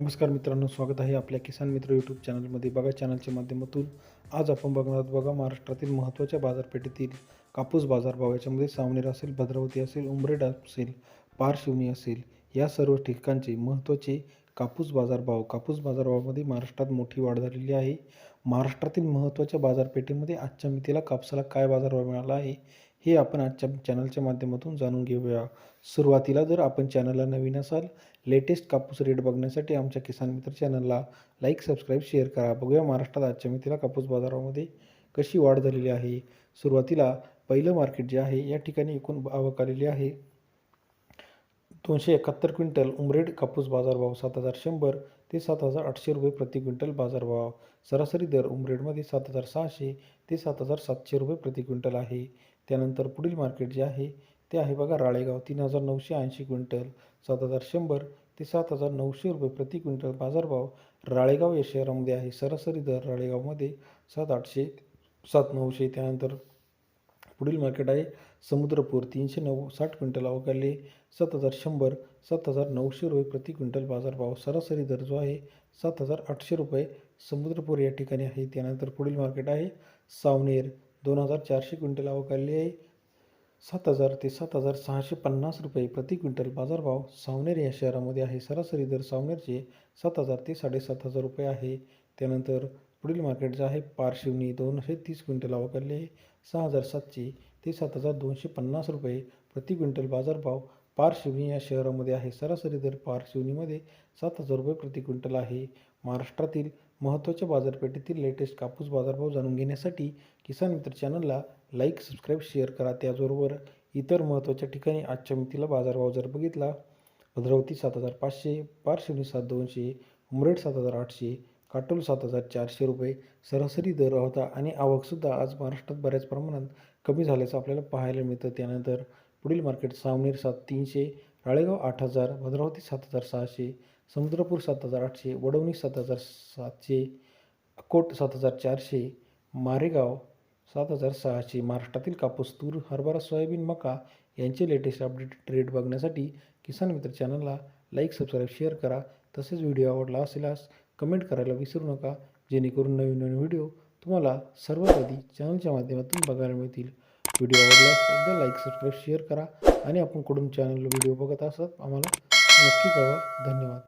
नमस्कार मित्रांनो स्वागत आहे आपल्या किसान मित्र यूट्यूब चॅनलमध्ये. बघा चॅनलच्या माध्यमातून आज आपण बघणार आहोत बघा महाराष्ट्रातील महत्त्वाच्या बाजारपेठेतील कापूस बाजारभाव. याच्यामध्ये सावनेर असेल भद्रावती असेल उमरेड असेल पारशिवनी असेल या सर्व ठिकाणचे महत्त्वाचे कापूस बाजारभाव. कापूस बाजारभावामध्ये महाराष्ट्रात मोठी वाढ झालेली आहे. महाराष्ट्रातील महत्त्वाच्या बाजारपेठेमध्ये आजच्या मितीला कापसाला काय बाजारभाव मिळाला आहे? हे आपण आजच्या चॅनलच्या माध्यमातून जाणून घेऊया. सुरुवातीला जर आपण चॅनलला नवीन असाल लेटेस्ट कापूस रेट बघण्यासाठी आमच्या किसान मित्र चॅनलला लाईक सबस्क्राईब शेअर करा. बघूया महाराष्ट्रात आजच्या मितीला कापूस बाजारामध्ये कशी वाढ झालेली आहे. सुरुवातीला पहिलं मार्केट जे आहे या ठिकाणी एकूण आवक आलेली आहे. दोनशे एकाहत्तर क्विंटल उमरेड कापूस बाजारभाव सात हजार शंभर ते सात हजार आठशे रुपये प्रति क्विंटल बाजारभाव. सरासरी दर उमरेडमध्ये सात हजार सहाशे ते सात हजार सातशे रुपये प्रति क्विंटल आहे. त्यानंतर पुढील मार्केट जे आहे ते आहे बघा राळेगाव तीन हजार नऊशे ऐंशी क्विंटल. सात हजार शंभर ते सात हजार नऊशे रुपये प्रति क्विंटल बाजारभाव राळेगाव या शहरामध्ये आहे. सरासरी दर राळेगावमध्ये सात आठशे सात नऊशे त्यानंतर पुढील मार्केट आहे. समुद्रपूर तीनशे नऊ साठ क्विंटल अवकाले सात हजार शंभर सात हजार नऊशे रुपये प्रति क्विंटल बाजारभाव सरासरी दर जो आहे सात हजार आठशे रुपये समुद्रपूर या ठिकाणी आहे. त्यानंतर पुढील मार्केट आहे. सावनेर दोन हजार चारशे क्विंटल अवकाले आहे. सात हजार ते सात हजार सहाशे पन्नास रुपये प्रति क्विंटल बाजारभाव सावनेर या शहरामध्ये आहे. सरासरी दर सावनेरचे सात हजार ते साडेसात हजार रुपये आहे. त्यानंतर पुढील मार्केटचा आहे पारशिवनी. दोनशे तीस क्विंटल अवकाले सहा हजार सातशे ते सात हजार दोनशे पन्नास रुपये प्रति क्विंटल बाजारभाव पारशिवनी या शहरामध्ये आहे. सरासरी दर पारशिवनीमध्ये सात हजार रुपये प्रति क्विंटल आहे. महाराष्ट्रातील महत्त्वाच्या बाजारपेठेतील लेटेस्ट कापूस बाजारभाव जाणून घेण्यासाठी किसान मित्र चॅनलला लाईक सबस्क्राईब शेअर करा. त्याचबरोबर इतर महत्त्वाच्या ठिकाणी आजच्या मितीला बाजारभाव जर बघितला भद्रावती सात हजार पाचशे पारशिवनी सात दोनशे उमरेड सात हजार आठशे काटोल सात हजार चारशे रुपये सरासरी दर होता आणि आवकसुद्धा आज महाराष्ट्रात बऱ्याच प्रमाणात कमी झाल्याचं आपल्याला पाहायला मिळतं. त्यानंतर पुढील मार्केट सावनेर सात तीनशे राळेगाव आठ हजार भद्रावती सात हजार सहाशे समुद्रपूर सात हजार आठशे वडवणी सात हजार सातशे अकोट सात हजार चारशे मारेगाव सात हजार सहाशे महाराष्ट्रातील कापूस तूर हरभरा सोयाबीन मका यांचे लेटेस्ट अपडेटेड रेट बघण्यासाठी किसान मित्र चॅनलला लाईक सबस्क्राईब शेअर करा. तसेच व्हिडिओ आवडला असेलास कमेंट करायला विसरू नका. जेणेकरून नवीन नवीन व्हिडिओ तुम्हाला सर्वात आधी चॅनलच्या माध्यमातून बघायला मिळतील. व्हिडिओ आवडल्यास एकदा लाईक सबस्क्राईब शेअर करा आणि आपण कुठून चॅनल व्हिडिओ बघत असत आम्हाला नक्की कळवा. धन्यवाद.